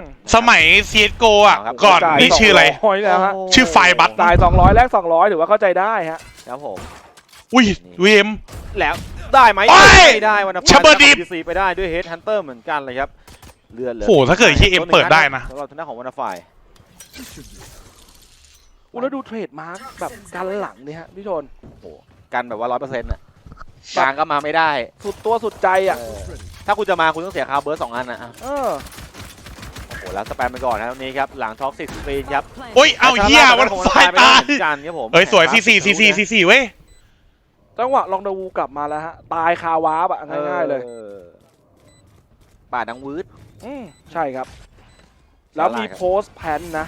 มสมัย CSGO อะ ครับ ก่อนจ่ายนี่ชื่ออะไร200แล้วฮะชื่อไฟบัต จ่าย200แลก200ถือว่าเข้าใจได้ฮะ ครับผม อุ้ยวีเอ็ม แล้วได้ไหมโอ้ยไม่ได้วันนั้นชะเบอร์ดิบซีไปได้ด้วยเฮดฮันเตอร์เหมือนกันเลยครับเลือดเหลยโหถ้าเกิดที่เอ็มเปิดได้นะ สำหรับทางด้านของวันนาไฟอุยแล้วดูเทรดมาร์กแบบกันหลังเนี่ยฮะพี่ชน กันแบบว่าร้อยเปอร์เซ็นต์อะกลางก็มาไม่ได้ สุดตัวสุดใจอะ เออถ้าคุณจะมาคุณต้องเสียคาร์เบิร์สสองอันนะอะเออโอ้โหแล้วสแปมไปก่อนนะตรงนี้ครับหลังท็อกซิกสกรีนครับโอ้ยเอาเฮียมันไฟตายเหมือนกันครับผมเอ้ยสวยซีซีซีซีซีซีเว้ยจังหวะลองเดวูกลับมาแล้วฮะตายคาวาร์ปอะง่ายๆเลยออป่าดังวืดอืมใช่ครับ แล้วมีสาระครับโพสต์แพนนะ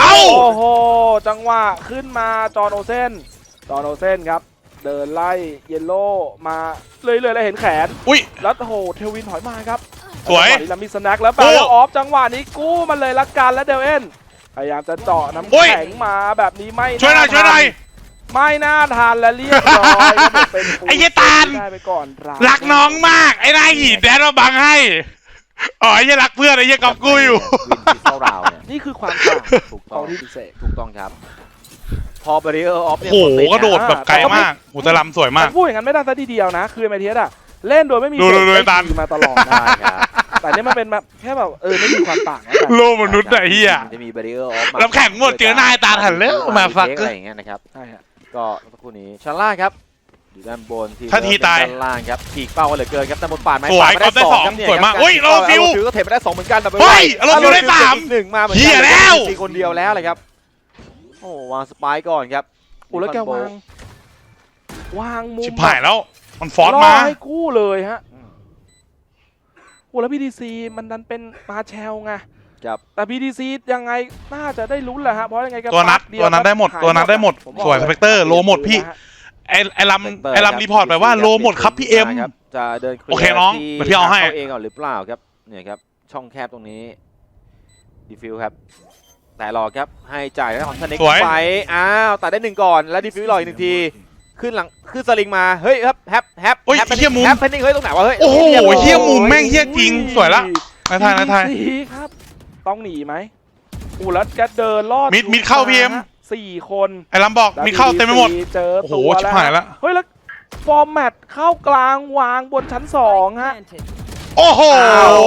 เอ้าโอ้โหจังหวะขึ้นมาจอห์นโอเซนจอห์นโอเซนครับ เดินไล่เยลโล่มาเลยเลยๆแล้วเห็นแขน อุ้ยแล้วโอ้โหเทวินถอยมาครับ สวยจังหะนี้แล้วมีสแน็คแล้วแบโอ้บออฟจังหวะนี้กู้มันเลยละกันแล้วเดลเอ็นพยายามจะเจาะน้ำโอ้ยแข็งมาแบบนี้ไม่ช่วยหน่อยาช่วยหน่อย ไม่น่าทานและเรียบร้อยครับผมเป็นปูไอ้เหี้ยตาล ได้ไปก่อนรัรักน้องมาก ไอ้นายหีดแดนมาบังให้ อ๋อไอ้เหี้ยรักเพื่อนไอ้เหี้ยกอบกูอยู่ วินพิซเซลราวเนี่ยนี่คือความต่างถูกขต้อองงที่ดิเซกถูกต้องครับ พอบริเออร์ออฟเนี่ยโอ้โหติกระโดดนแบบไกลมากโหแต่ลำสวยมาก พูดอย่างนั้นไม่ได้ซะทีเดียวนะ คือเมเทียสอะเล่นโดยไม่มีดูดูดูเศษไอ้ตาลได้ดีมาตลอดนะ ได้ครับ แต่นี่มันเป็นแบบแค่แบบเออไม่มีความต่างนะแต่โลมนุษย์ไอ้เหี้ยมันจะมีบริเออร์ออฟน้ำแข็งหมดเจอหน้าไอ้ตาหันแล้วมาฟักอะไรอย่างเงี้ยนะครับ ใช่ฮะก็สักครู่นี้ชั้นล่างครับอยู่ด้านบนทีมถ้าทีตายด้านล่างครับฉีกเป้ากันเหลือเกินครับด้านบนป่านไม้สวยป่านก๊อฟได้สองครับเนี่ยสวยมากครับเฮ้ยฉีกโลเป้าฟิวโลฟิวก็เทไปได้สองเหมือนกันแต่เฮ้ยโลฟิวได้สามอีกหนึ่งมาเหมือนกัเหี้ยแล้วมีคนเดียวแล้วเลยครับโอ้วางสปายก่อนครับโอ้แล้วแกวางวางมุมชิบหายแล้ว มันฟอสล่อมาให้กู้เลยฮะอืม โอ้แล้วพีดีซีมันดันเป็นมาแชลไงครับแต่พีดีซียังไงน่าจะได้ลุ้นแหละฮะเพราะยังไงก็ตัวนัดปั๊บเดียตัวนั้นได้หมดายตัวนั้นได้หมดผบอกสวยลสเปกเตอร์โลหมดพี่นะฮะไอ้ไอ้ลำไอ้ลำรีพอร์ตไปว่าโลหมดครับพี่เอ็มครับจะเดินลียร์โอเคน้องที่เดี๋ยวพี่เอาให้ เองก่อนหรือเปล่าครับเนี่ยครับช่องแคบตรงนี้ดีฟิวครับ แต่รอครับให้จ่ายแล้วของสเน็กสวย ไปอ้าวตัดได้หนึ่งก่อนแล้วดีฟิวรออีกหนึ่งที ขึ้นหลังขึ้นสลิงมาเฮ้ยครับแฮปแฮปโอ้ยแฮปเหี้ยมุม แฮปเพนนิ่งเฮ้ยตรงไหนวะเฮ้ยโอ้โหรีบร้เฮียมุมแม่งเฮียจริงสวยละนายทายนายทาย PDC ครับ ต้องหนีไหมอู้แล้วแกเดินลอดมิดมิดเข้า PM ฮะสี่คนไอ้ลำบอกมีเข้าเต็มไปหมดแล้ว PDC เจอโอ้โหตัวชิบหายแล้วเฮ้ยแล้วฟอร์แมตเข้ากลางวางบนชั้นสองฮะ โอ้โห อ้าว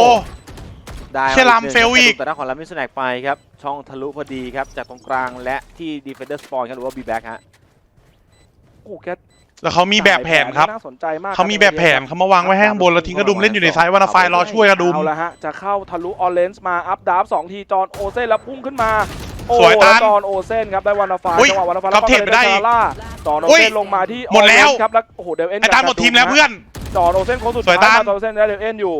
ได้เชี่ยลำเฟลอีก แต่ด้านของลามิสแนกไปครับ ช่องทะลุพอดีครับ จากตรงกลางและที่ดีเฟนเดอร์สปอนครับหรือว่าบีแบ็กฮะ โอ้โหแกแล้วเขามีแบบแผนครับ น่าสนใจมากเขามีแบบแผนเขามาวางไว้ให้ข้างบนแล้วทิ้งกระดุมเล่นอยู่ในซ้ายวานาไฟรอช่วยกระดุมเอาละฮะจะเข้าทะลุออเรนจ์มาอัพดาฟสองทีจอห์นโอเซนแล้วพุ่งขึ้นมาโอ้สวยตาลแจอห์นโอเซนครับได้วานาไฟอุ้ยจังหวะวานาไฟกลับเทปไปได้อีกล่าจอห์นโออุ้ยเซนลงมาที่หมดแล้ว Orange ครับแล้วโอ้โหเดลเอ็นไอ้ตามหมดทีมแล้วเพื่อนจอห์นโอเซนโค้งสุดสวยท้ายตาลจอห์นโอเซนได้เดลเอ็นอยู่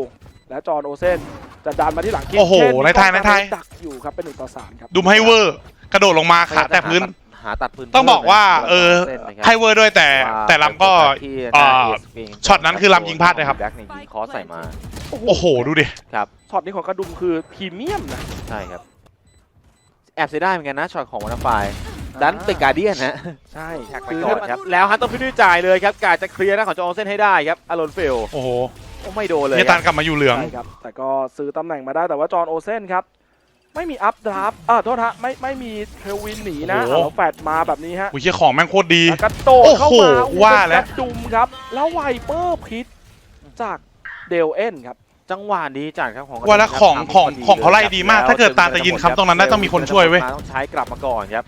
และจอห์นโอเซนจะดันมาที่หลังคิดโอ้โหเช่นายทายนายทายดักอยู่ครับเป็นหนึ่งต่อสามครับดุมให้เวอร์กระโดดลงมาขาแต่พื้น หาตัดปืนต้องบอกว่า เออให้เวอร์ด้วยแต่แต่ลำก็เอ่อช็อตนั้นคือลำยิงพลาดนะครับแบ็กเนี่ยยิงคอร์สใส่มา โอ้โห ดูดิ ครับช็อตนี้ของกระดุมคือพรีเมียมนะ ใช่ครับ แอบเสียดายเหมือนกันนะช็อตของวันไฟดันติดการเดียนฮะ ใช่แท็กไปก่อนครับ แล้วฮันต้องพิ้จ่ายเลยครับกาจะเคลียร์หน้าของจอห์นเซนให้ได้ครับอารอนเฟล โอ้โหโอ้ไม่โดนเลยเฮียคตารัลบกลับมาอยู่เหลือง ใช่ครับ แต่ก็ซื้อตำแหน่งมาได้แต่ว่าจอห์นโอเซนครับ ไม่มีอัพดราฟอ่าโทษฮะไม่ไม่มีเทลวินหนีนะโอ้โห เอาแฟดมาแบบนี้ฮะอุ้ยเฮียของแม่งโคตรดี แล้วกระโดดเข้ามาโอ้โหว่าแล้วกระดุมครับ แล้วไวเปอร์พิษจากเดลเอ็นครับ จังหวะนี้จากครับของว่าแล้วของของทำพดีของเขาไล่ลยครับดีมากแล้วถ้าเกิดตามแต่ยินคำตรงนั้นได้ต้องมีคนช่วยเว้ย ต้องใช้กลับมาก่อนครับ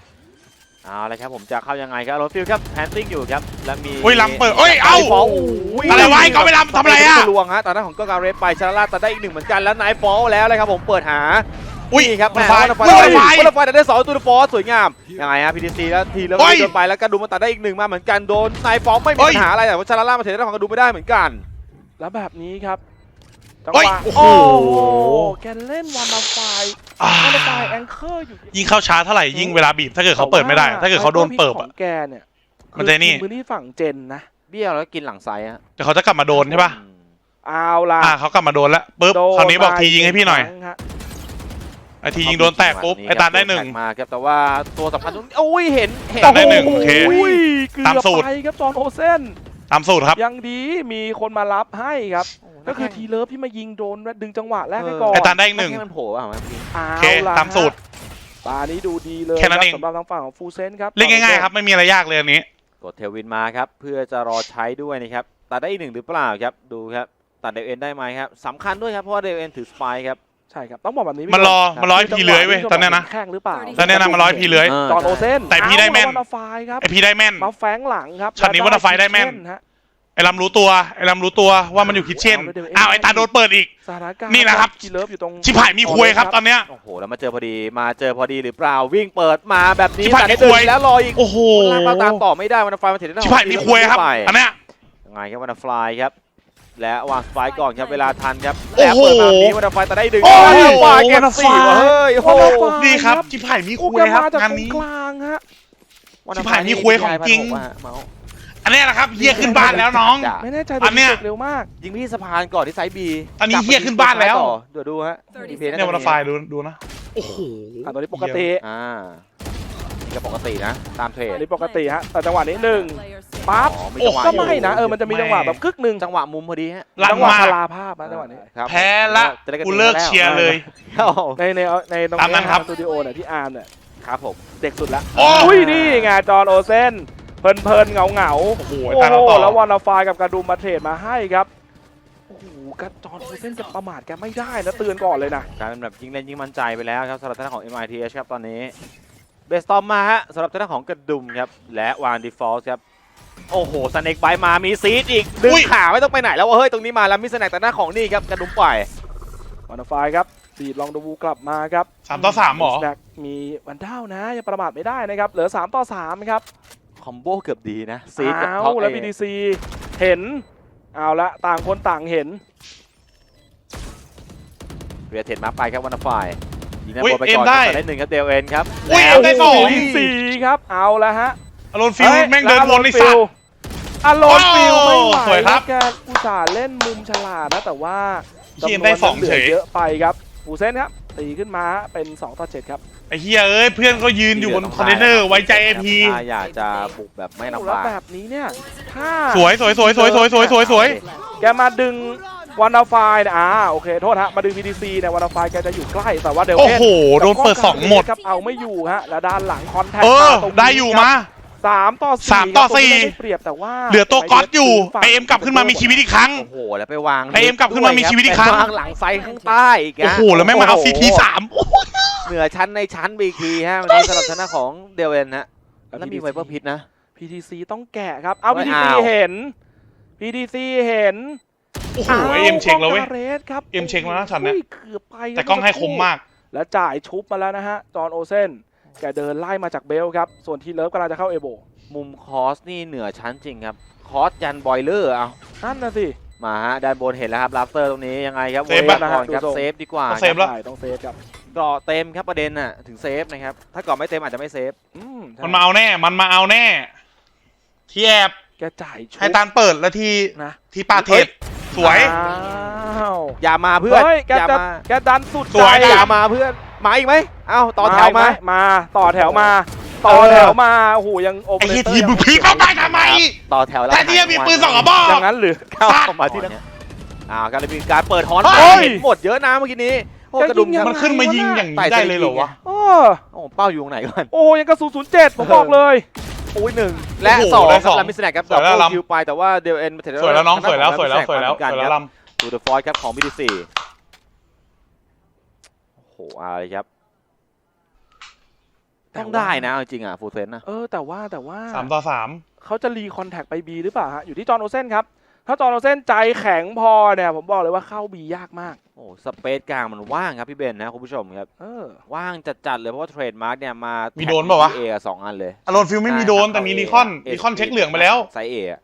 เอาละครับผมจะเข้ายังไงครับรถฟิลครับแพนติ้งอยู่ครับแล้วมี อุ้ยลำเปิดเอ้ย เอ้าฟอลอะไรวะไอ้กอล์ฟไปลำทำอะไรอะลวงฮะตอนนั้นของก็การเรสไปชาลาตัดได้อีกหนึ่งเหมือนกันแล้วไนท์ฟอลแล้วเลยครับผมเปิดหา อุ้ยนี่ครับมันแหไฟมมันไฟวันไฟได้สองตัวฟอสสวยงามยังไงฮะพีดีซีแล้วทีแล้วโอ้ยโดนไปแล้วกระดุมมาตัดได้อีกหนึ่งมาเหมือนกันโดนไนท์ฟอลไม่มีโอ้ยปัญหาอะไรแต่ว่าชาลามาเทได้ของกระดุมไม่ได้เหมือนกัน แล้วแบบนี้ครับจังเฮ้หยวะโอ้โหแกเล่นวันละไฟอ่าวันละไฟแองเกอร์อยู่ยิ่งเข้าช้าเท่าไหร่ยิ่งเวลาบีบถ้าเกิดเขาเปิดไม่ได้ ถ้าเกิดเขาโดนเปิดขออะงแกเนี่ยมันจะนี่คือพื้นที่ฝั่งเจนนะเบี้ยวแล้วกินหลังไซด์ฮะแต่เขาจะกลับมาโดนใช่ป่ะอืมเอาล่ะอ่าเขากลับมาโดนแล้วปุ๊บโดคราวนี้บอกทียิงให้พี่หน่อยครั้งฮะ ไอทียิงโดนแตกปุ๊บไอตาลได้หนึ่งแท็กมาครับแต่ว่าตัวสำคัญตรงนี้โอ้ยเห็นเห็นตาลได้หนึ่งโอเคโอ้ยเกือบตามสูตร ไปครับจอห์นโอเซนตามสูตรครับ ยังดีมีคนมารับให้ครับโอ้ก็คือทีเลิฟที่มายิงโดนและดึงจังหวะแรกให้ก่อนไอ้ตานได้อีกหนึ่งให้มันโผล่อะมันจริงเอาโอเคล่ะตามสูตร ตานี้ดูดีเลยแค่นั้นรับเองสำหรับทางฝั่งของฟูเซนครับเล่นง่ายๆครับไม่มีอะไรยากเลยอันนี้ กดเทลวินมาครับ เพื่อจะรอใช้ด้วยนะครับตัดได้อีกหนึ่งหรือเปล่าครับดูครับตัดเดลเอ็นได้ไหมครับสำคัญด้วยครับเพราะว่าเดลเอ็นถือสไปค์ครับ ใช่ครับต้องบอกแบบนี้มันรอคบมันรอให้พีเลื้อยเว้ยตอนเนี้ยนะแข้งหรือเปล่าตอนเนี้ยนะมันร้อยพีเลื้อยเออจอห์นโอเซนแต่พีได้แม่นเอาละวันไฟครับไอพีได้แม่นมาแฝงหลังครับช็อตนี้วันไฟได้แม่นเช่ฮะไอ้ลำรู้ตัวไอ้ลำรู้ตัวว่ามันอยู่คิดเช่นเอาไปเดี๋ยวอ้าวไอ้ตาโดนเปิดอีกสถานการณ์นี่นะครับคีเลิฟอยู่ตรงชิบหายมีคุยครับตอนเนี้ยโอ้โหแล้วมาเจอพอดีมาเจอพอดีหรือเปล่าวิ่งเปิดมาแบบนี้ชิบหายตัดได้มีควยดึงแล้วรออีกโอ้โหลากมาตามต่อไม่ได้วันไฟมาถึงได้ชิบหายมีคุยครับอันเนี้ยยังไงครับวันไฟครับ และวางสไปค์ก่อนครับเวลาทันครับโอ้แล้วโหเปิดมาแบบนี้วันไฟตัดได้ดึงโอ้โหวันไฟเก็บวันไฟสี่ว่ะเฮ้ยโอ้โหวันไฟดีครับชิบหายมีโอ้คุแกยครับมาจากงานตรงนี้กลางฮะวันไฟชิบหายมีคุยของจริงพันหกอะเมาส์อันเนี้ยนะครับเฮียขึ้นบ้านแล้วน้องไม่แน่ใจอันเนี้ยเร็วมาก ยิงพี่สะพานก่อนที่ไซบีอันนี้เหี้ยขึ้นบ้านแล้วเดี๋ยวดูฮะเนี่ยวันไฟดูดูนะโอ้โหอะตอนนี้ปกติอ่านี่ก็ปกตินะ ตามเทรดอันนี้ปกติฮะแต่จังหวะนี้หนึ่ง ปั๊บอ๋อมีโอ้จังหวะก็อยู่ไม่นะเออมันจะมีจังหวะแบบกึกหนึ่งจังหวะมุมพอดีฮะลั่นจังหวะมาก พลาภาพนะจังหวะนี้ครับ แพ้ละจะได้นกูเลิกเชียร์เลย ครับผมในในในตรงตามนั้นครับสตูดิโอเนี่ยพี่อาร์มเนี่ยครับผม เด็กสุดละโอ้อุ้ยนี่ไงจอห์นโอเซนเพลินเพลินเงาเงาๆโอ้โหโอ้ตาเราต่อ แล้ววอนลาไฟกับกระดุมมาเทรดมาให้ครับโอ้โหกระจอห์นโอเซนจะประมาทแกไม่ได้นะเตือนก่อนเลยนะ กลายเป็นแบบยิงเล่นยิงมั่นใจไปแล้วครับสำหรับทางด้านของ MITH ครับตอนนี้เบสตอมมาฮะสำหรับทางด้านของกระดุมครับและวานดีฟอลส์ครับ โอ้โหสเน็กไบมามีซีดอีก ดึงอุ้ยขาไม่ต้องไปไหนแล้วว่าเฮ้ย ตรงนี้มาแล้วมีสแน็กแต่หน้าของนี่ครับกระดุมปล่อยวอนลาไฟครับดีดลองดูกลับมาครับสามต่อสามเหรอแน็กมีวันด้าวนะยังประมาทไม่ได้นะครับ เหลือ3ต่อ3ครับ คอมโบเกือบดีนะซีดกับเอาท็อปแล้วเอ BDC เห็น เอาละต่างคนต่างเห็นเรียเทนมาไปครับวันไฟยิงหน้าอุ้ยบอลไปเอ็มก่อนได้ครับได้หนึ่งครับเดลเอ็นครับอุ้ยแล้วได้สองโยสี่ครับเอาละฮะ อารอนฟิลฮ้ยแม่งเดินวนในแล้วสัตว์ อารอนฟิลโอ้ไม่ไหวสวยครับแกอุตส่าห์เล่นมุมฉลาดนะแต่ว่าเฮียได้สองเฉยจำนวนนั้นหลืเยอะไปครับปูเซนครับตีขึ้นมาเป็น2ต่อ7ครับไอ้เฮียเอ้ยเพื่อนก็ยืนอยู่บนคอนเทนเนอร์ไว้ใจไอพีถ้าอยากจะบุกแบบไม่แล้วลำบากแบบนี้เนี่ยถ้าสวยสวยสวยสวยสวยสวยสวยสวยแกมาดึงวันดาไฟเนี่ยอ่าโอเคโทษฮะมาดึง VDC เนี่ยวันดาไฟแกจะอยู่ใกล้แต่ว่าเดลโอ้เอ็นโหโดนเปิดสองหมดครับเอาไม่อยู่ฮะแล้วด้านหลังคอนแทคเออตรงนี้ได้อยู่ครับมา สามต่อสี่สามต่อครับสี่ผมไม่ได้เปรียบแต่ว่าเหลือตัวก๊อตอยู่ฝั่งไอเอ็มกลับขึ้นมามีชีวิตอีกครั้ง โอ้โห แล้วไปวางไอ้เอ็มกลับขึ้นมามีชีวิตอีกครั้ง ไปวางหลังไซข้างใต้อีกโอ้ฮะโห แล้วแม่งมาเอาซีทีสามเหนือชั้นในชั้นบีคีฮะวันนี้สำหรับชนะของเดลเวนฮะแล้วมีไวเปอร์พิษนะ PTC ต้องแกะครับ เอา ไม่ PTC เอา เห็น PTC เห็นโอ้โหไอเอ็มเช็คแล้วเว้ยกองการรสครับเอ็มเช็คแล้วนะช็อตเนี้ยอุ้เกือบไปครับแต่กล้องให้คมมาก แล้วจ่ายชุบมาแล้วนะฮะ จอห์นโอเซน แกเดินไล่มาจากเบลครับ ส่วนทีเลิฟกำลังจะเข้าเอโบมุมคอสนี่เหนือชั้นจริงครับ คอสยันบอยเลอร์เอานั่นนะสิ มาฮะด้านบนเห็นแล้วครับลาฟเตอร์ตรงนี้ยังไงครับเซฟวปะนก่อนครับดูทรงเซฟดีกว่าต้องเซฟแล้วใช่ต้องเซฟครับเกราะเต็มครับประเด็นน่ะถึงเซฟนะครับ ถ้าเกราะไม่เต็มอาจจะไม่เซฟอืมใช่มันมาเอาแน่ มันมาเอาแน่ที่แอบแกจ่ายชุบให้ตานเปิดแล้วที่นะที่ปาเทศสวยอ้าวอย่ามาเพื่อนเฮ้ยแกอย่าจะมาแกดันสุดสวยใจอย่ามาเพื่อนมาอีกไหมเอ้าต่อแถวมา ไหมาต่อแถวมา ต่อเออแถวมาโอ้โหยังโอเปไอ้อเรเฮียเตอร์ทีมมึงพีคเข้าไปทำไม ต่อแถวแล้วแทนที่จะมีปืนสองกระบอก อย่างนั้นหรือ เข้ามาที่นั่นอ่าการมีการเปิดฮอนเฮ้ย เห็นหมดเยอะนะเมื่อกี้นี้โอ้จะกระดุมยิงยังไง มันขึ้นมายิงอย่างนี้ได้เลยเหรอวะ โอ้โอ้เป้าอยู่ตรงไหนก่อน โอ้ยังกระสุนศูนย์เจ็ดผมบอกเลย โอ้ยหนึ่งและโอ้โหสองได้คสรับองลามิสแนกครับสวยแล้วดับเบิล้ำคิวไปแต่ว่าเดลเอ็นมาเทสวยแล้วน้องสวยแล้วสวยแล้วสวยแล้วสวยแล้วล ดูเดอะฟอยครับของบีดีซีโอ้โหอะไรครับต้องได้นะเอาจริงอะฟูเซนนะ เออแต่ว่าแต่ว่าำสามต่อสามเขาจะรีคอนแทคไปบีหรือเปล่าฮะอยู่ที่จอห์นโอเซนครับ ถ้าจอห์นโอเซนใจแข็งพอเนี่ย ผมบอกเลยว่าเข้าบียากมาก โอ้สเปซกลางมันว่างครับพี่เบนนะคุณผู้ชมครับเออว่างจัดๆเลยเพราะว่าเทรดมาร์กเนี่ยมามีมีโดนเปล่าวะเอสองอันเลยอารอนฟิลไม่มีโดนแต่มีรีคอนรีคอนเช็คเหลืองไปแล้วไซเออะโอ้โห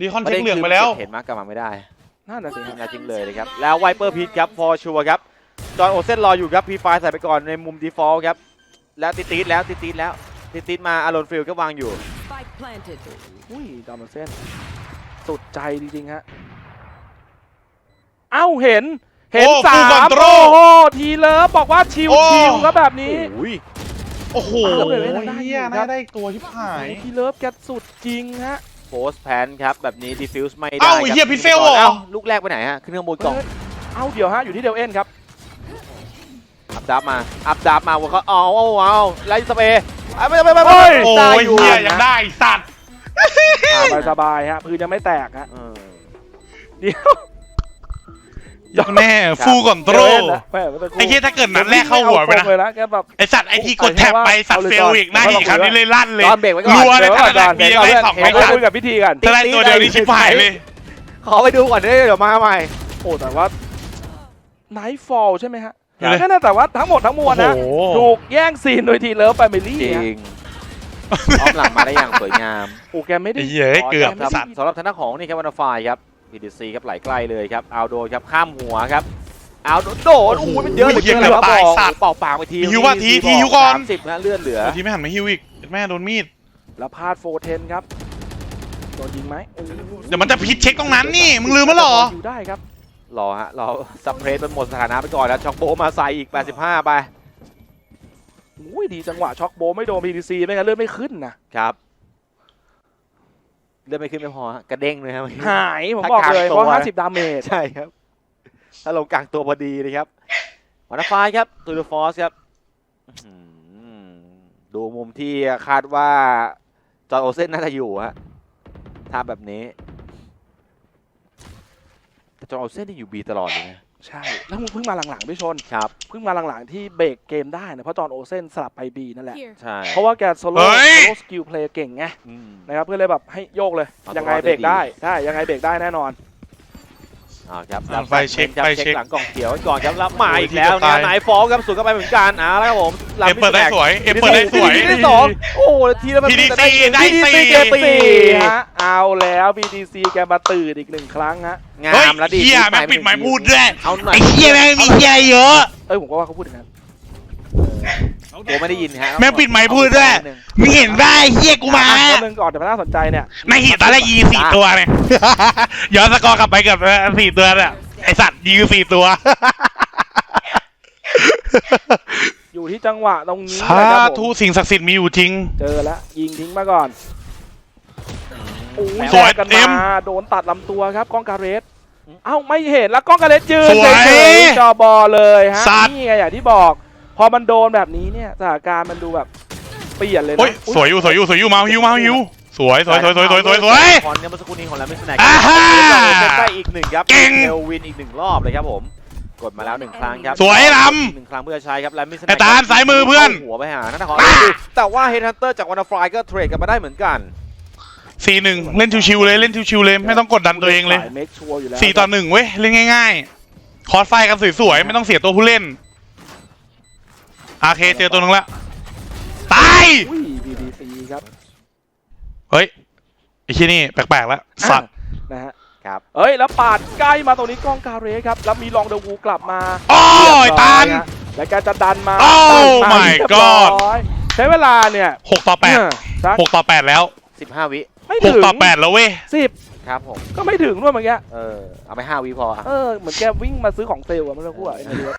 รีคอนเช็คเหลืองไปแล้ว เห็นมาร์กกลับมาไม่ได้นั่นน่ะสิครับทำงานจริงเลยนะครับแล้วไวเปอร์พีทครับพอชัวร์ครับจอห์นโอเซนรออยู่ครับพีไฟใส่ไปก่อนในมุมดีฟอลต์ครับแล้วติดติดๆแล้วติดติดๆแล้วติดติดๆมาอารอนฟิลก็วางอยู่ Spike planted. อุ้ยจอห์นโอเซนสุดใจจริงๆฮะเอ้าเห็นเห็นโอ้สา full ม control โอ้โหทีเลิฟบอกว่าชิวโอ้ชิวครับแบบนี้โอ้ยโอ้โหเอาเลยไม่ได้เฮียอยู่ครับน่าได้ตัวชิบหายโอ้โหทีเลิฟแกสุดจริงฮะ โพสแพนครับ แบบนี้ดีฟิวส์ไม่ได้เอ้าครับเหี้ยพิทเฟลเหรออ้าลูกแรกไปไหนฮะ ขึ้นข้างบนกล่องเอ้ยเอ้าเดี๋ยวฮะ อยู่ที่เดลเอ็นครับ อัพดับมา อัพดับมาวัวเขาเอาเอาเอาไล่สเปย์อะไม่ไม่ไม่เฮ้ไม่ยโอ้ได้ยอยู่เฮียยังได้สัตว์ สบายสบายๆฮะพื้นยังไม่แตกฮะ เออ เดี๋ยวยัก แน่ฟูก่อนโตรเดลเอ็นนะแม่ไม่ต้องกลัวไอ้เหี้ยถ้าเกิดนัดแรกเข้าหัวไปนะม่เอาตรงเลยนะแกแบบ ไอสัตว์ไอที่กดแท็บไปสัตว์เฟลอีกหน้าหีครั้งนี้เลยลั่นเลยตอนเบรกไว้ก่อนรัวเลยเดี๋ยวถ้าก่อนขนาดมียังได้สองเดี๋ไม่ยวทันคุยกับพิธีกันถ้าได้ตัวเดียวนี่ชิบหายเลย ขอไปดูก่อนเดี๋ยวมาใหม่ โอ้แต่ว่าไนท์ฟอลใช่ไหมฮะใช่นั่นนะแต่ว่าทั้งหมดทั้งมวลนะโอ้โห ถูกแย่งซีนโดยทีเลิฟแฟมิลี่จริฮะงอ้อมหลังมาได้อย่างสวยงาม โอ้แกไม่ได้ ไอ้เหี้ยเกือบครับสัตว์ สำหรับทางด้านของนี่ครับวันไฟครับ PDC ครับไหลใกล้เลยครับเอาโดนครับข้ามหัวครับเอาโดนโดนโอ้โอ้โหโหมันเยอะเหลือเหี้เกิยนเกือบครับตายบอกสัตว์เป่าปากไปทีหิวว่ะทีทีหิวก่อนสามสิบนะเลื่อนเหลือทีไม่หันมาฮิวอีกแม่โดนมีดแล้วพลาดโฟเทนครับโดนยิงไหมโอ้โหเดี๋ยวมันจะพิชเช็คตรงนั้นนี่มึงลืมมั้ยเหรออยู่ได้ครับรอฮะรอสเปรย์เป็นหมดสถานะไปก่อนแล้วช็อกโบมาใส่อีก 85 ไปอุ้ยดีจังหวะช็อกโบไม่โดน PDC ไม่งั้นเลือดไม่ขึ้นนะครับ เลื่อนไม่ขึ้นไม่พอฮะกระเด้งเลยครับ หายผมบอกเลยถ้ากลางตัวเพราะ50 ดาเมจ ใช่ครับ ถ้าลงกลางตัวพอดีเลยครับวันไฟครับตูดฟอสครับอื้อหือดูมุมที่คาดว่า จอร์นโอเซนน่าจะอยู่ฮะถ้าแบบนี้ แต่จอร์นโอเซนนี่อยู่บีตลอดเลยนะ ใช่แล้วมึงเพิ่งมาหลังๆพี่ชนครับเพิ่งมาหลังๆที่เบรกเกมได้นะเพราะจอห์นโอเซนสลับไปบีนั่นแหละ Here. ใช่ เพราะว่าแกโซโล่เฮ้ย โซโล่สกิลเพลย์เก่งไงอืมนะครับเพื่อเลยแบบให้โยกเลย เอาตัวยังไงรอดได้เบรกดี ได้ใช่ยังไงเบรกได้แน่นอน อ่าครับอ่าไฟเช็คครับไฟเช็คหลังกล่องเขียวไว้ก่อนครับแล้วมาโอ้ยอีกแล้วที่จะตานะยนายฟอลครับสวนเข้าไปเหมือนกันอ่าแล้วครับผมลาเอ็มเปิดได้สวยเอ็มเปิดได้สวย ทีที่สองโอ้โหทีละแบบ PDC ได้ได้ PDC สี่เจอสี่สี่ฮะเอาแล้ว BTC แกมาตื่นอีกหนึ่งครั้งฮะงาเฮ้ยมแล้วดีเฮียแม่งปิดไม้พูดด้วยเอาหน่อยไอ้เฮียแม่งมีเฮียเยอะ เอ้ยผมก็ว่าเขาพูดอย่างนั้น ตัวไม่ได้ยินฮะแม่งปิดไมค์พูดด้วย มึงเห็นได้เฮียกูมา ตัวหนึ่งก่อนแต่มันน่าสนใจเนี่ยไม่เห็นตอนแรกยิงสี่ตัวเนี่ย ย้อนสกอร์กลับไปกับสี่ตัวเนี่ยไอสัตว์ยิงสี่ตัว อยู่ที่จังหวะตรงนี้สานะครับผธุมสิ่งศักดิ์สิทธิ์มีอยู่จริง เจอแล้วยิงทิ้งมาก่อนโอ้ยสวยแลกกันเอ็มามโดนตัดลำตัวครับก้องการเรสเอ้าไม่เห็นแล้วก้องการเรสยืนสวยเฉยๆจอบอเลยฮะสัตว์ นี่ไงอย่างที่บอก พอมันโดนแบบนี้เนี่ยสถานการณ์มันดูแบบเปลี่ยนเลยนะโอ้ยสวยอยู่สวยอยู่สวยอยู่มาฮิวมาฮิวสวยสวยสวยสวยสวยสวยสวย คอนเนี่ยเมื่อสักครู่นี้ของแลมมิสแน็กอ่าฮะได้อีกหนึ่งครับเก่งเทลวินอีกหนึ่งรอบเลยครับผม กดมาแล้วหนึ่งครั้งครับสวยลำอีกหนึ่งครั้งเพื่อใช้ครับแลมมิสไอ้ตาลสายมือเพื่อน หัวไปหานั่นนะขอแต่ว่าเฮดฮันเตอร์จากวันฟลายก็เทรดกันมาได้เหมือนกันสี่หนึ่งเล่นชิวๆเลยเล่นชิวๆเลยไม่ต้องกดดันตัวเองเลยเมคชัวร์อยู่แล้วสี่ต่อหนึ่งเว้ยเล่นง่าย ๆ คอร์สไฟกันสวยๆไม่ต้องเสียตัวผู้เล่น อาเคเจอตัวหนึงละตายอุ้ย BDC ครับเฮ้ยไอ้ที่นี่แปลกๆแล้วสัตว์นะฮะครับเอ้ยแล้วปาดใกล้มาตรงนี้กล้องการเรสครับแล้วมีลองเดวูกลับมาโอ้ยตาลเรียบร้อยฮะแล้วแกจะดันมาโอ้ดัน my เรียบ god ร้อยใช้เวลาเนี่ยหกต่อแปดสักหกต่อแปดแล้ว15วิไม่หถึกงต่อแปดแล้วเว้ยสิบครับผมก็ไม่ถึงด้วยเมื่อกี้เออเอาไป5วิพออะเออเหมือนแกวิ่งมาซื้อของเซลล์อะไม่รู้ว่าไอ้เรื่อง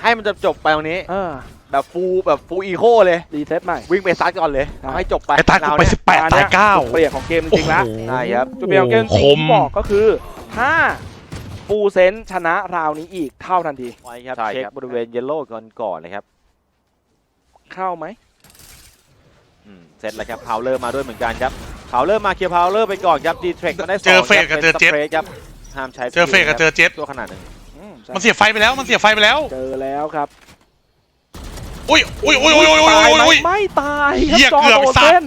ให้มันจะจบไปตรงนี้ เออแบบฟูแบบฟูอีโคเลย รีเซ็ตใหม่ วิ่งไปซัดก่อนเลยใช่เอาให้จบไปไอ้ตาลกูไปเรสิบแปดตายเก้าจุดเปลี่ยนของเกมจริงๆแล้วใช่ครับจุดเปลี่ยนของเกมจริงคมที่บอกก็คือถ้าฟูเซนชนะราวนี้อีกเข้าทันทีไว้ครับใช่เช็คครับบริเวณเยลโล่ก่อนก่อนเลยครับเข้าไหมอืมเสร็จแล้วครับพาวเลอร์มาด้วยเหมือนกันครับพาวเลอร์มาเคลียร์พาวเลอร์ไปก่อนครับดีเทรคมาได้สองเจอเฟกกับครับเจอเจ็ตป็นสปรย์ครับห้ามใช้เจอเฟกกับเจอเจ็ตตัวขนาดหนึ่งอื มใช่มันเสียไฟไปแล้ว มันเสียไฟไปแล้ว เจอแล้วครับอุ้ยอุ้ยอุ้ยอุ้ยอุ้ยอุ้ยตายอุ้ยไหมอุ้ยไม่ตายคเหี้ยรับจอเกือบโดสัตว์เส้น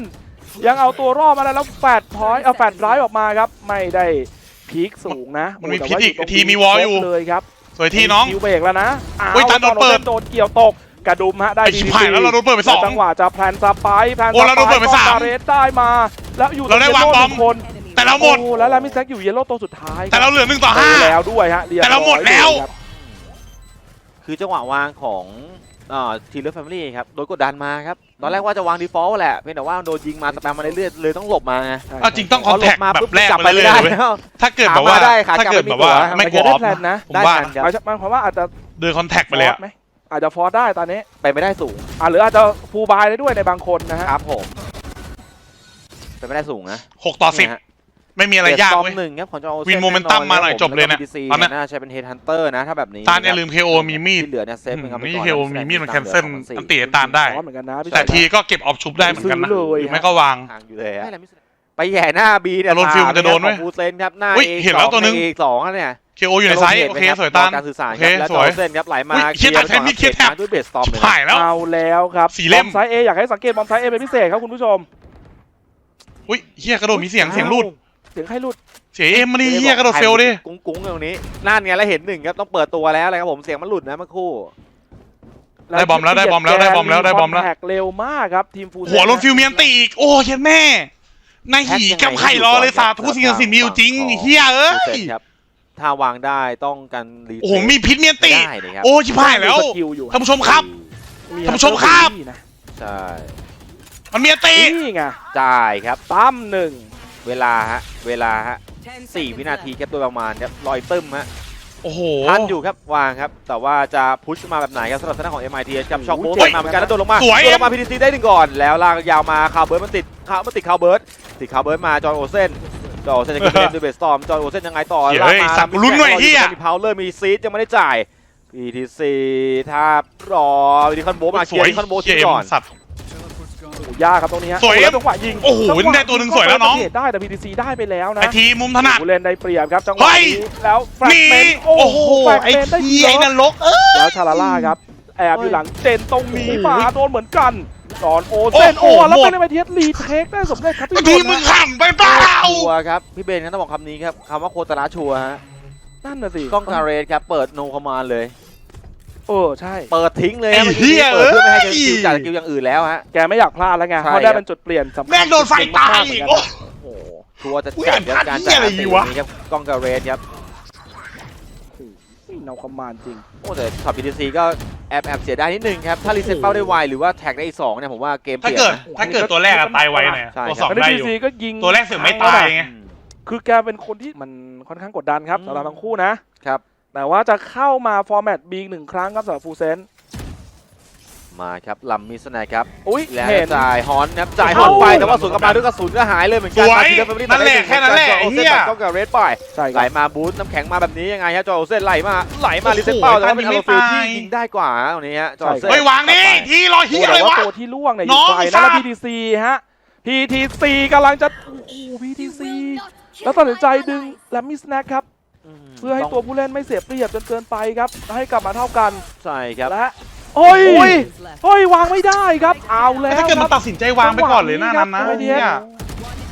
ยังเอาตัวรอดมาได้แล้วแฟดพอยต์เอาแฟดร้ายออกมาครับ ไม่ได้พีคสูงนะมันมีโอ้พีคอีกแต่ว่าทีมีวอลอยู่ครบเลยครับสวยที่น้องคิวเบรกแล้วนะอ้าวอุ้ยตันโดนเปิดจอโดนเกี่ยวตกกระดุมฮะได้ไอ้ชิบหายแล้วเราโดนเปิดไปสองจังหวะจะแพลนสไปร์แพลนโอ้เราโดนเปิดไปสามเรสได้มา แล้วอยู่เราได้วางบอมคน แต่เราหมด โอ้แล้วลามิแซกอยู่เยลโล่ตัวสุดท้ายแต่เราเหลือหนึ่งต่อเจห้าอแล้วด้วยฮะเรียบแต่เราหมดร้อยแล้วเยครับคือจังหวะวางของทีเลอร์แฟมิลี่ครับ โดนกดดันมาครับ ตอนแรกว่าจะวางดีฟอลต์แหละ เพียงแต่ว่าโดนยิงมาสแปมมาเรื่อยๆเลยต้องหลบมาไงใช่เอาจริงต้องพคออนหลแทคบมาแบปุ๊บบแรกกลับไปไปเลไม่ยได้เว้ยแล้ว ถ้าเกิดแบบว่า ขามาได้ขากลับถ้าเกิดแบบว่าไม่ไม่ดีกกลัว่าวออฟแพลนนะผมว่าได้ทัน ครับ หมายความว่าอาจจะเดินคอนแทคไปเลยฟออะ ร์สไหมอาจจะฟอร์สได้ตอนนี้ไปไม่ได้สูงอะหรืออาจจะฟูลบายได้ด้วยในบางคนนะฮะ ครับผมเป็นไม่ได้สูงนะหกต่อสิบเนี่ยฮะ ไม่มีอะไรยากเบสตอมเว้ย หนึ่งครับของจอโอเซวินโมเมนตัมมาหน่อยจบเลยเนี่ยตตออนนเนี้นี้ยน่าจะเป็นเฮดฮันเตอร์นะถ้าแบบนี้ตาลอย่าลืม KO มีมีด ที่เหลือเนี่ยเซฟเป็นครับนี่ KO มีมีดมันแคนเซิลอันตีตาลได้พร้อมเหมือนกันนะพี่แต่ชายทีก็เก็บออฟชุบได้เหมือนกันนะซื้อเลยหรือไม่ก็วางทางอยู่เลยอะไปแย่หน้าบีเนี่ยอารอนฟิลมันจะโดนไหมของฟูเซนครับหน้าอุ๊ยเอเห็นแล้วตัวนึงเอสองแล้วเนี่ย KO อยู่ในไซส์โอเคสวยตาล การสื่อสารโอคเครับแล้วสจอวยเซนครับไหลมาอุ๊ยเคลียร์ตัดแทนมีเคลียร์แท็บด้วยเบสตอมชิบเลยหายแล้ว เอาแล้วครับสี่เล่ม บอมไซส์เออยากให้สังเกตบอมไซส์เอเป็นพิเศษครับคุณผู้ชมอุ้ยเฮียกระโดดมีเสียงเสียงรูด เสียงใครหลุดเสียงเอ็มมาดิเฮียกระโดดเฟลดิกุ้งกุ้งๆตรงนี้นั่นไงแล้วเห็นหนึ่งครับต้องเปิดตัวแล้วเลยครับผมเสียงมันหลุดนะเมื่อครู่ได้บอมแล้วได้บอมแล้วได้บอมแล้วได้บอมแล้วแท็กเร็วมากครับทีมฟูหัวลนฟิลเมียนตีอีกโอ้เย็นแม่นายหีกับไข่รอเลยสาธุสิ่งศักดิ์สิทธิ์มีอยู่จริงเฮียเอ้ฟูยซนครับถ้าวางได้ต้องกันรีโอ้โหมีพิษเมียนไม่ตีได้เลยครับโอ้ชิบหายแล้วสกิลอยู่ท่านผู้ชมครับท่านผู้ชมครับนะใช่มันเมียนตีนี่ไงจ่ายครับตั้มหนึ่ง เวลาฮะ เวลาฮะสี่วินาทีครับโดยประมาณครับลอยตึ้มฮะโอ้โหทันอยู่ครับวางครับ แต่ว่าจะพุชมาแบบไหนครับสำหรับทางด้านของ MIT กับช็อคโบสเฮ้ยมาเหมือนกันแล้วโดนลงมาสวยโดนลงมา PTC ได้หนึ่งก่อน แล้วลากยาวมาคาวเบิร์ดมันติดคาวมันติดคาวเบิร์ดติดคาวเบิร์ดมาจอห์นโอเซนจอห์นโอเซนจะกินเล่นด้วยเบสตอมจอห์นโอเซนยังไงต่อเฮ้ยลากมาสัตว์ลุ้นหน่อยเหี้ยมีพาวเลอร์มีซีดยังไม่ได้จ่าย PTC ถ้ารอวิดีคอนโบมาสเคลียวยร์วิดีคอนโบเฮีทิ้ยงเอ็ก่อนมสัตว์โอ้ ยากครับตรงนี้ฮะสวยโอ้แล้วจังหวะยิงโอ้โหจังะได้ตัวหนึ่งสวยแล้วน้องก็สัเกตได้แต่ PTC ได้ไปแล้วนะไอทีมุมถนัด ผู้เล่นได้เปรียบครับจังหเฮ้วะยนี้แล้วแฟร์นี่ เมนต์โอ้โอ้โห โหแฟร์ไอ้เมนต์ได้ทีเยไอ้นอะรกเอ้ย แล้วชาลาล่าครับแอบอยู่หลังเจนตรงนี้มาโดนเหมือนกันจอห์นโอเซนโอ้โอ้โห แล้วหมเป็ดนไอเทียรีเทคได้สำเร็จครับพี่ทีนนท์มึงนะขำไปเปล่า ชัวร์ครับ พี่เบนครับต้องบอกคำนี้ครับคำว่าโคตรชัวร์ฮะนั่นน่ะสิ กล้องคาเรสครับ เปิดโนคอมานเลย เออใช่ เปิดทิ้งเลยไอ้ฮะมื่อเหี้กี้ยเปิดเพื่อไม่ให้เอ้ยสกิลจากสกิลอย่างอื่นแล้วฮะ แกไม่อยากพลาดแล้วไงใช่ เพราะได้เป็นจุดเปลี่ยนสำคัญแม่งโดนไฟตายอีกโอ้ โอ้โหชัวร์จะจัดครับการเหี้จัยดอะไรตีวะนี้ครับกล้องคาเรสครับเนาคอมมานจริง โอ้แต่ช็อตพีดีซีก็แอบแอบเสียดายนิดนึงครับ ถ้ารีเซ็ตเป้าได้ไวหรือว่าแท็กได้อีกสองเนี่ยผมว่าเกมเปถ้าลี่ยนเกิดนะ ถ้าเกิดตัวแรกอะตายไวเนี่ยใช่ ตัวครับสองแล้วได้พีอยู่ซีก็ยิงตัวแรกเสือกไม่ตายไง อืม คือแกเป็นคนที่มันค่อนข้างกดดันครับอืม สำหรับทั้งคู่นะครับ แต่ว่าจะเข้ามาฟอร์แมตบีหนึ่งครั้งครับสำหรับฟูเซนมาครับลัมมิสนายครับอุ้ยแล้วเห็นจ่ายฮอนครับจ่ายฮอนไปแต่ว่าสวนกลับมาด้วยกระสุนก็หายเลยเหมือนกันสวยมาทีเดียว Family นั่นแหละตัดได้แค่นั้นแหละจอไอ้โอเหี้เซนยตัดกล้องกับเรดไปใช่คไหลรับมาบูสต์น้ำแข็งมาแบบนี้ยังไงฮะจอโอเซนไหลมาไหลมาโอ้โหรีเซ็ตเป้าแต่ว่าเป็นตาอายรไม่ฟิลตายที่ยิงได้กว่าตรงนี้ฮะจอโอเซนเฮ้ยวางนี่ที่รอเฮียอะไรแต่ว่าวะตัวที่ล่วงเนี่ยอน้ยู่องไกลสัแล้วตว์พีทีซีฮะพีทีซีกำลังจะโอ้โหพีทีซีแล้วตัดสินใจดึงแลมมี่สแน็คครับม เพื่อให้ตัวผู้เล่นไม่เสียเปรียบจนเกินไปครับ ให้กลับมาเท่ากันใช่ครับและโอ้ยโอ้ยโอ้ยวางไม่ได้ครับ เอาแล้วถ้าเกิดคมัรันบตัดสินใจวางไปก่อนเลยหน้านั้นนะจังหวะนี้เฮีครัยบ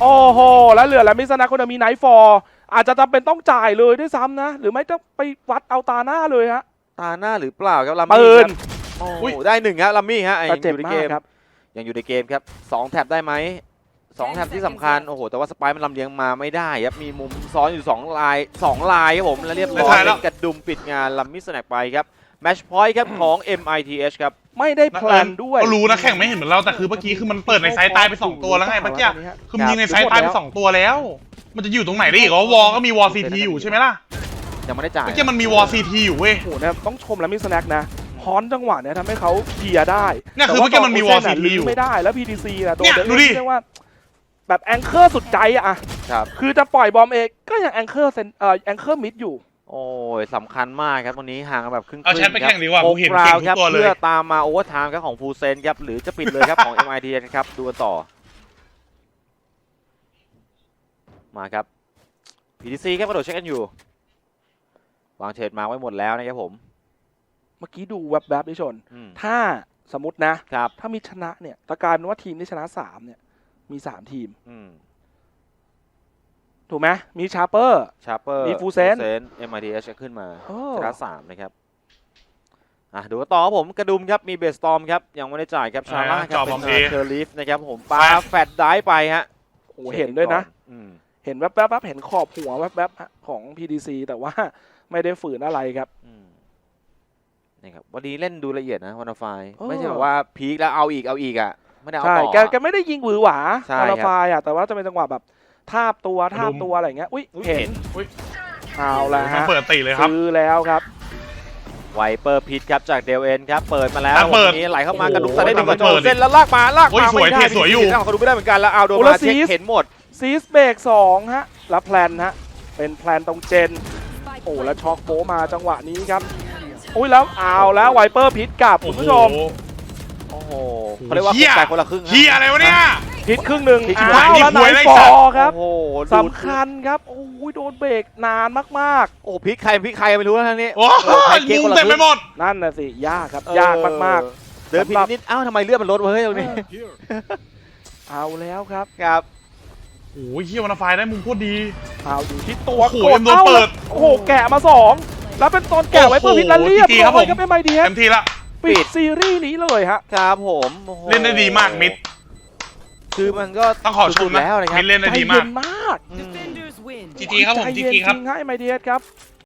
โอ้โหแล้วเหลือแลมมี่สแน็คคนเดียวมีไนท์ฟอร์อาจจะจำเป็นต้องจ่ายเลยด้วยซ้ำนะ หรือไม่ต้องไปวัดเอาตาหน้าเลยฮะตาหน้าหรือเปล่าครับลัมปืมี่นครับโอ้โหได้หนึ่งครับลัมมี่ฮะแต่ยังอเจ็บยู่ในมาเกกมครับยังอยู่ในเกมครับสองแท็บได้ไหม สองแท็บที่สำคัญ โอ้โห แต่ว่าสไปร์มันลำเลียงมาไม่ได้ครับ มีมุมซ้อนอยู่สองลายสองลายครับผม แล้วเรียบร้อยไม่ทันแล้วเป็นกระดุมปิดงานลัมมี่สแน็คไปครับแมชพอยต์ครับของ MITH ครับ ไม่ได้แพลนด้วยก็รู้นะแข่งไม่เห็นเหมือนเรา แต่คือเมื่อกี้คือมันเปิดในไซต์ตายไปสองตัวแล้วไงเมื่อกี้คือมันยิงในไซต์ตายไปสองตัวแล้ว มันจะอยู่ตรงไหนได้อีกวะวอลก็มีวอลซีทีอยู่ใช่ไหมล่ะยังไม่ได้จ่ายเมื่อกี้มันมีวอลซีทีอยู่เว้ยโอ้โหนะครับต้องชมแลมมี่สแน็คนะฮอนจังหวะเนี้ยทำให้เขาเคลียร์ได้เนี่ยคือแต่ว่าเมื่อกี้มันมีตวอลโเซ่ซีน่ะทีอยู่ลื้ไม่ได้แล้ว PTC นะตัวเนี่ยเด็กดูดิเรียกว่า แบบแองเกอร์สุดใจอะอะครับ คือจะปล่อยบอมเองก็ยังแองเกอร์เซนเอ่อแองเกอร์มิดอยู่ โอ้ยสำคัญมากครับวันนี้ห่างกันแบบครึ่งๆเอาแชมป์ไปครับแข่งดีกว่าหกูกเห็นราวเก่งทุครับกตัวเลย เพื่อตามมาโอเวอร์ไทม์ครับของฟูเซนครับหรือจะปิดเลยครับของ MITH ครับดูกันต่อ มาครับ PTC ครับกระโดดเช็คกันอยู่ วางเทรดมาไว้หมดแล้วนะครับผมเมื่อกี้ดูแวบๆดิชน อืมถ้าสมมตินะ ครับ ถ้ามีชนะเนี่ยตะกลายเป็นว่าทีมที่ชนะสามเนี่ย มีสามทีม อืมถูกไหมมีชาร์เปอร์ ชาร์เปอร์มี Fusen MITH จะขึ้นมาโอ้ ชนะสามนะครับ อะ ดูกันต่อครับผมกระดุมครับ มีเบสตอมครับ ยังไม่ได้จ่ายครับ ชาร่าคจรัอบบเป็อมนเพเชอร์ลีฟนะครับผมปาไปแฟดได้ไปฮะโหเห็นด้วยนะ อืมเห็นแวบๆๆเห็นขอบหัวแวบๆฮะของ PDC แต่ว่าไม่ได้ฝืนอะไรครับ อืมนี่ครับวันนี้เล่นดูละเอียดนะวันไฟ เออ ไม่ใช่แบบว่าพีคแล้วเอาอีกเอาอีกอะ ไม่ได้เอาใช่ต่อ แกแกไม่ได้ยิงหวือหวาใช่คาราครับไฟล์อะแต่ว่าจะเป็นจังหวะแบบทาบตัวทาบตัวอะไรอย่างเงี้ยอุ้ยอุ๊ยเห็นอุ๊ยเอาละมันฮะเปิดตีเลยครับ ซื้อแล้วครับ ไวเปอร์พิทครับจากเดลเอ็นครับเปิดมาแล้วอะเปิดวันนี้ไหลเข้ามากระดุกโอ้โหใส่ได้หนึ่งกระเปิโดดดเส้นแล้วลากมาลากโอ้ยมาสวยไม่ได้เทสวยอยู่พี่เขาดูไม่ได้เหมือนกันแล้วเอาโดนโอ้แล้มาวเช็คซีส เห็นหมด ซีสเบรกสองฮะแล้วแพลนฮะเป็นแพลนตรงเจน โอ้ แล้วช็อกโบมาจังหวะนี้ครับ อุ้ยแล้วเอาแล้วไวเปอร์พิษกลับคุณผู้ชม โอ้โห เขาเรียกว่าเหี้ยคนคนละครึ่งฮะเฮียอะไรวะเนี่ยพิษครึ่งหนึ่งพิษครึ่ง อ้าวนี่แล้วหวยไนไล่ฟอสัตว์ร์ครับโอ้โหดูสำคัญครับโอ้ยโดนเบรกนานมากโอ้พิษใครพิษใครไม่รู้นะท่านนี้โอ้เออแพนเค้กมุคนมละเต็มคไปรึ่งหมด ๆ นั่นน่ะสิ ยากครับ ยากมาก เดินผิดนิดเอ้าทำไมเลือดมันลดวะเฮ้ยตรงนี้ ๆ เอาแล้วครับครับโอ้ยเฮียวันไฟได้มุมโคตรดี เอาอยู่ที่ตัวโอ้โหกดเอ็มโดนอาเปิดแล้วโอ้โห แกะมาสองแล้วเป็นตอนแกะไว้เพื่อพิษแล้วเรียบโอ้โหจริงๆครับร้อยผม ครับไม่ไม่ดีฮะเต็มทีละ ปิดซีรีส์นี้เลยฮะ ครับผมโอ้โหเล่นได้ดีมากมิด คือมันก็ต้องขอชสุมดๆนะแล้วนะครัมิบดเล่นได้ใจดีมาเย็กนมากอืมจีจีครับผมใจจีเย็นจีครับจงให้ไมเดียสครับ